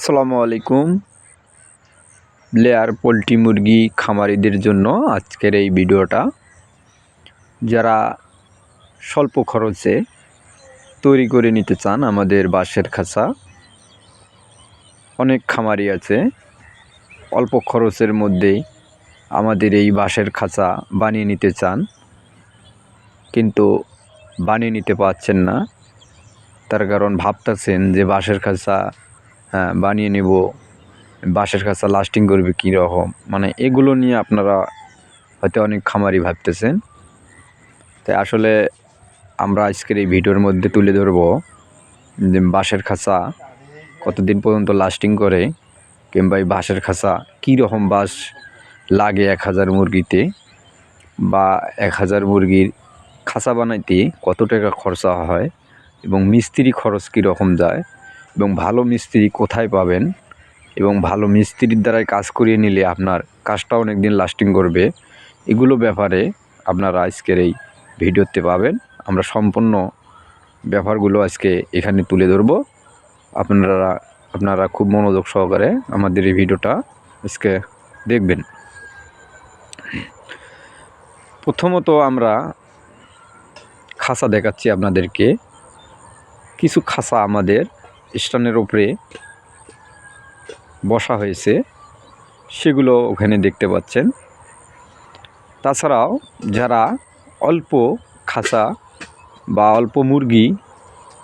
আসসালামু আলাইকুম। Layer poultry মুরগি খামারিদের জন্য আজকের এই ভিডিওটা। যারা স্বল্প খরচে তৈরি করে নিতে চান আমাদের বাঁশের খাঁচা, অনেক খামারি আছে। অল্প খরচের মধ্যেই আমাদের এই বাঁশের খাঁচা বানিয়ে নিতে চান। কিন্তু বানিয়ে নিতে পারছেন না। তার কারণ ভাবতেছেন যে বাঁশের খাঁচা বানিয়ে নেব, বাঁশের খাঁচা লাস্টিং করবে কী রকম মানে এগুলো নিয়ে আপনারা হয়তো অনেক খামারি ভাবতেছেন। তাই আসলে আমরা আজকের এই ভিডিওর মধ্যে তুলে ধরবো যে বাঁশের খাঁচা কতদিন পর্যন্ত লাস্টিং করে কিংবা এই বাঁশের খাঁচা কী রকম বাঁশ লাগে এক হাজার মুরগিতে বা এক হাজার মুরগির খাঁচা বানাইতে কত টাকা খরচা হয় এবং মিস্ত্রি খরচ কী রকম যায় এবং ভালো মিস্ত্রি কোথায় পাবেন এবং ভালো মিস্ত্রির দ্বারাই কাজ করিয়ে নিলে আপনার কাজটা অনেক দিন লাস্টিং করবে। এগুলো ব্যাপারে আপনারা আজকের এই ভিডিওতে পাবেন। আমরা সম্পূর্ণ ব্যাপারগুলো আজকে এখানে তুলে ধরবো। আপনারা আপনারা খুব মনোযোগ সহকারে আমাদের এই ভিডিওটা আজকে দেখবেন। প্রথমত আমরা খাসা দেখাচ্ছি আপনাদেরকে। কিছু খাঁচা আমাদের স্ট্যান্ডের উপরে বসা হয়েছে। সেগুলো ওখানে দেখতে পাচ্ছেন। তাছাড়াও যারা অল্প খাঁচা বা অল্প মুরগি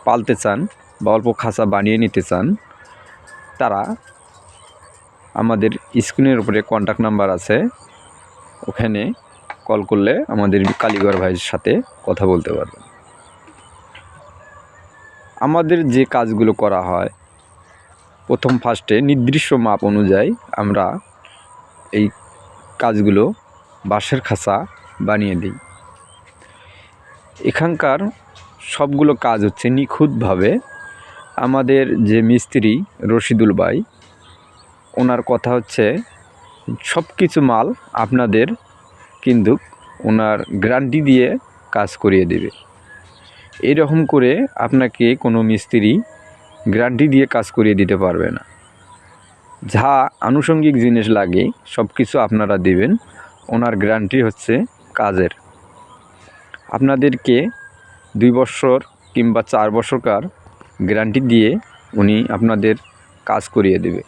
পালতে চান বা অল্প খাঁচা বানিয়ে নিতে চান, তারা আমাদের স্ক্রিনের উপরে কন্ট্যাক্ট নাম্বার আছে। ওখানে কল করলে আমাদের কালীগড় ভাইয়ের সাথে কথা বলতে পারবেন। আমাদের যে কাজগুলো করা হয়, প্রথম ফার্স্টে নির্দিষ্ট মাপ অনুযায়ী আমরা এই কাজগুলো বাঁশের খাঁচা বানিয়ে দিই। এখানকার সবগুলো কাজ হচ্ছে নিখুঁতভাবে। আমাদের যে মিস্ত্রি রশিদুল ভাই, ওনার কথা হচ্ছে সব কিছু মাল আপনাদের কিন্তু ওনার গ্যারান্টি দিয়ে কাজ করিয়ে দেবে। এইরকম করে আপনাকে কোনো মিস্ত্রি গ্যারান্টি দিয়ে কাজ করিয়ে দিতে পারবে না। যা আনুষঙ্গিক জিনিস লাগে সব কিছু আপনারা দেবেন, ওনার গ্যারান্টি হচ্ছে কাজের। আপনাদেরকে দুই বছর কিংবা চার বছরকার গ্যারান্টি দিয়ে উনি আপনাদের কাজ করিয়ে দেবে।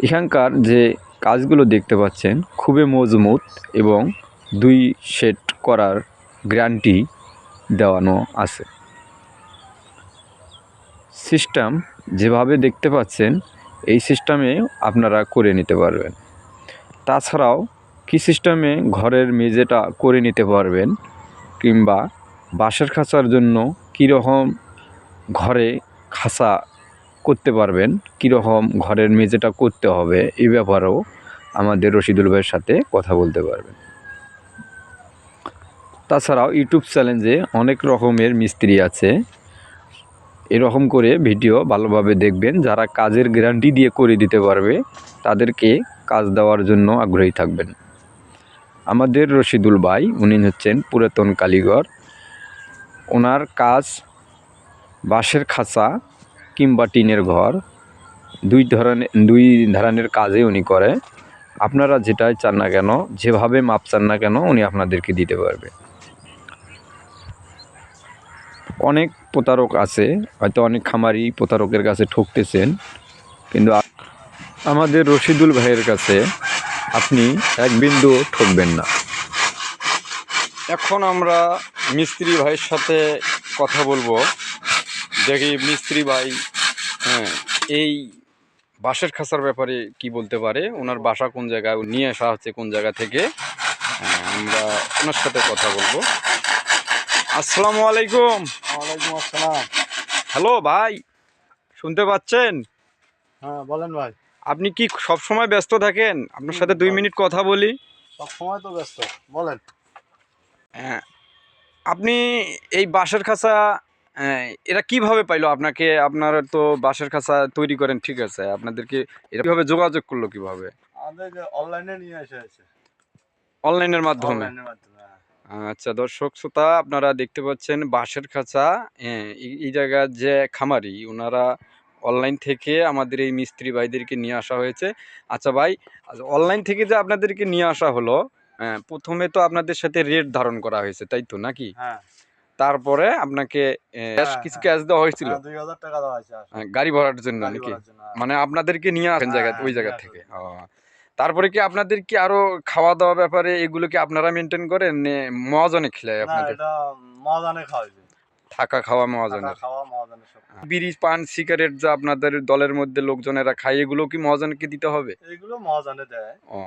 এখানকার যে কাজগুলো দেখতে পাচ্ছেন, খুবই মজবুত এবং দুই সেট করার গ্যারান্টি দেওয়ানো আছে। সিস্টেম যেভাবে দেখতে পাচ্ছেন, এই সিস্টেমে আপনারা করে নিতে পারবেন। তাছাড়াও কি সিস্টেমে ঘরের মেঝেটা করে নিতে পারবেন কিংবা বাঁশের খাঁচার জন্য কীরকম ঘরে খাঁচা করতে পারবেন, কীরকম ঘরের মেঝেটা করতে হবে এই ব্যাপারেও আমাদের রশিদুল ভাইয়ের সাথে কথা বলতে পারবেন। তাছাড়াও ইউটিউব চ্যালেঞ্জে অনেক রকমের মিস্ত্রি আছে। এরকম করে ভিডিও ভালোভাবে দেখবেন। যারা কাজের গ্যারান্টি দিয়ে করে দিতে পারবে, তাদেরকে কাজ দেওয়ার জন্য আগ্রহী থাকবেন। আমাদের রশিদুল ভাই, উনি হচ্ছেন পুরাতন কালীঘর। ওনার কাজ বাঁশের খাঁচা কিংবা টিনের ঘর, দুই ধরনের দুই ধরনের কাজে উনি করে। আপনারা যেটাই চান না কেন, যেভাবে মাপ চান না কেন, উনি আপনাদেরকে দিতে পারবে। অনেক প্রতারক আছে হয়তো অনেক খামারি প্রতারকের কাছে ঠকতেছেন কিন্তু আমাদের রশিদুল ভাইয়ের কাছে আপনি এক বিন্দু ঠকবেন না। এখন আমরা মিস্ত্রি ভাইয়ের সাথে কথা বলব। দেখি মিস্ত্রি ভাই হ্যাঁ এই বাঁশের খাঁচার ব্যাপারে কি বলতে পারে? ওনার বাসা কোন জায়গায়? নিয়ে আসা হচ্ছে কোন জায়গা থেকে? হ্যাঁ, আমরা ওনার সাথে কথা বলব। আসসালামু আলাইকুম। ওয়ালাইকুম আসসালাম। হ্যালো ভাই শুনতে পাচ্ছেন? হ্যাঁ বলেন ভাই। আপনি কি সব সময় ব্যস্ত থাকেন? আপনার সাথে দুই মিনিট কথা বলি। সব সময় তো ব্যস্ত বলেন। হ্যাঁ, আপনি এই বাঁশের খাঁচা এরা কীভাবে পাইলো? আপনাকে আপনার তো বাঁশের খাঁচা তৈরি করেন ঠিক আছে। আপনাদেরকে এরা কীভাবে যোগাযোগ করল কীভাবে? অনলাইনে নিয়ে এসে আছে। অনলাইনের মাধ্যমে। আচ্ছা দর্শক শ্রোতা আপনারা দেখতে পাচ্ছেন বাঁশের খাঁচা এই- জায়গার যে খামারি ওনারা অনলাইন থেকে আমাদের এই মিস্ত্রি ভাইদেরকে নিয়ে আসা হয়েছে। আচ্ছা ভাই অনলাইন থেকে যে আপনাদেরকে নিয়ে আসা হলো হ্যাঁ, প্রথমে তো আপনাদের সাথে রেট ধারণ করা হয়েছে তাই তো নাকি? হ্যাঁ। তারপরে আপনাকে ক্যাশ হ্যাঁ, কিছু। ক্যাশ দেওয়া হয়েছিল? হ্যাঁ, গাড়ি ভরার জন্য নাকি। মানে আপনাদেরকে নিয়ে আসেন জায়গা ওই জায়গা থেকে? তারপরে কি আপনাদের কি আরও খাওয়া দাওয়া ব্যাপারে এগুলো কি আপনারা মেনটেন করেন? মহাজনে খেলায় আপনাদের? মহাজানে খাওয়াইছে থাকা খাওয়া খাওয়া মহাজানে সব। বিড়ি পান সিগারেট যা আপনাদের দলের মধ্যে লোকজনেরা খায় এগুলো কি মহাজনকে দিতে হবে? এগুলো মহাজানে দেয়। ও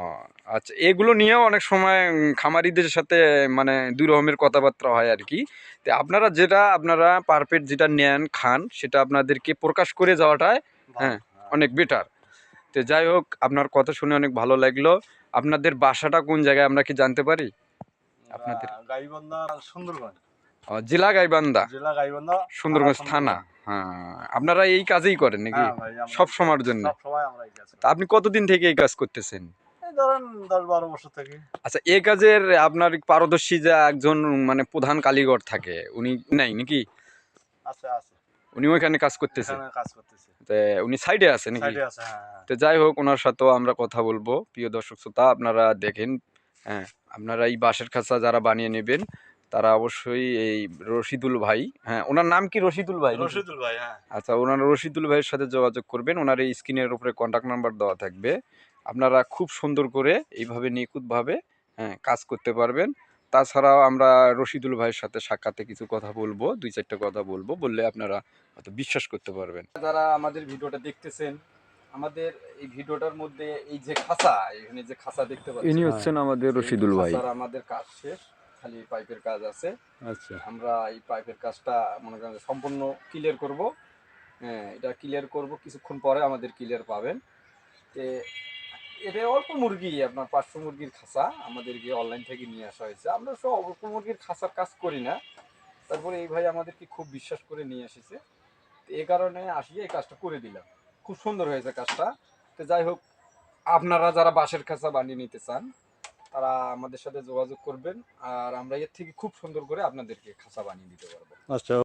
আচ্ছা এগুলো নিয়েও অনেক সময় খামারিদের সাথে মানে দুই রকমের কথাবার্তা হয় আর কি। তো আপনারা যেটা আপনারা পারফেক্ট যেটা নেন খান সেটা আপনাদেরকে প্রকাশ করে যাওয়াটাই ভালো, হ্যাঁ, অনেক বেটার তো যাই হোক আপনার কথা শুনে অনেক ভালো লাগল। আপনাদের বাসাটা কোন জায়গায় আমরা কি জানতে পারি? আপনাদের- গাইবান্ধা সুন্দরগঞ্জ। জেলা গাইবান্ধা? জেলা গাইবান্ধা সুন্দরগঞ্জ থানা। হ্যাঁ আপনারা এই কাজেই করেন নাকি? হ্যাঁ সব সময়ের জন্য। আপনি কতদিন থেকে এই কাজ করতেছেন? আচ্ছা এই কাজের আপনার পারদর্শী যে একজন মানে প্রধান কালীগর থাকে উনি নাই নাকি? আছে আছে। উনি ওইখানে কাজ করতেছে। উনি সাইডে আছে নাকি? হ্যাঁ হ্যাঁ। তো যাই হোক ওনার সাথেও আমরা কথা বলব। প্রিয় দর্শক শ্রোতা আপনারা দেখেন হ্যাঁ আপনারা এই বাঁশের খাঁচা যারা বানিয়ে নেবেন তারা অবশ্যই এই রশিদুল ভাই হ্যাঁ ওনার নাম কি রশিদুল ভাই রশিদুল ভাই হ্যাঁ। আচ্ছা ওনার রশিদুল ভাইয়ের সাথে যোগাযোগ করবেন ওনার এই স্ক্রিনের উপরে কন্ট্যাক্ট নাম্বার দেওয়া থাকবে। আপনারা খুব সুন্দর করে এইভাবে নিখুঁতভাবে হ্যাঁ কাজ করতে পারবেন। তাছাড়াও আমরা রশিদুল ভাইয়ের সাথে সাক্ষাতে কিছু কথা বলব দুই চারটা কথা বলব বললে আপনারা হয়তো বিশ্বাস করতে পারবেন। যারা আমাদের ভিডিওটা দেখতেছেন আমাদের এই ভিডিওটার মধ্যে এই যে খাঁচা এখানে যে খাঁচা দেখতে পাচ্ছেন। ইনি হচ্ছেন আমাদের রশিদুল ভাই। খাঁচার আমাদের কাজ শেষ খালি পাইপের কাজ আছে। আচ্ছা। আমরা এই পাইপের কাজটা মনে করেন সম্পূর্ণ ক্লিয়ার করব। হ্যাঁ এটা ক্লিয়ার করব কিছুক্ষণ পরে আমাদের ক্লিয়ার পাবেন। তে এটা অল্প মুরগি আপনার পাঁচশো মুরগির খাঁচা আমাদেরকে অনলাইন থেকে নিয়ে আসা হয়েছে। আমরা সব অল্প মুরগির খাঁচার কাজ করি না। তারপরে এই ভাই আমাদেরকে খুব বিশ্বাস করে নিয়ে এসেছে। এই কারণে আসিয়ে এই কাজটা করে দিলাম। খুব সুন্দর হয়েছে কাজটা। তো যাই হোক, আপনারা যারা বাঁশের খাঁচা বানিয়ে নিতে চান, তারা আমাদের সাথে যোগাযোগ করবেন। আর আমরা এর থেকে খুব সুন্দর করে আপনাদেরকে খাঁচা বানিয়ে দিতে পারব। আচ্ছা।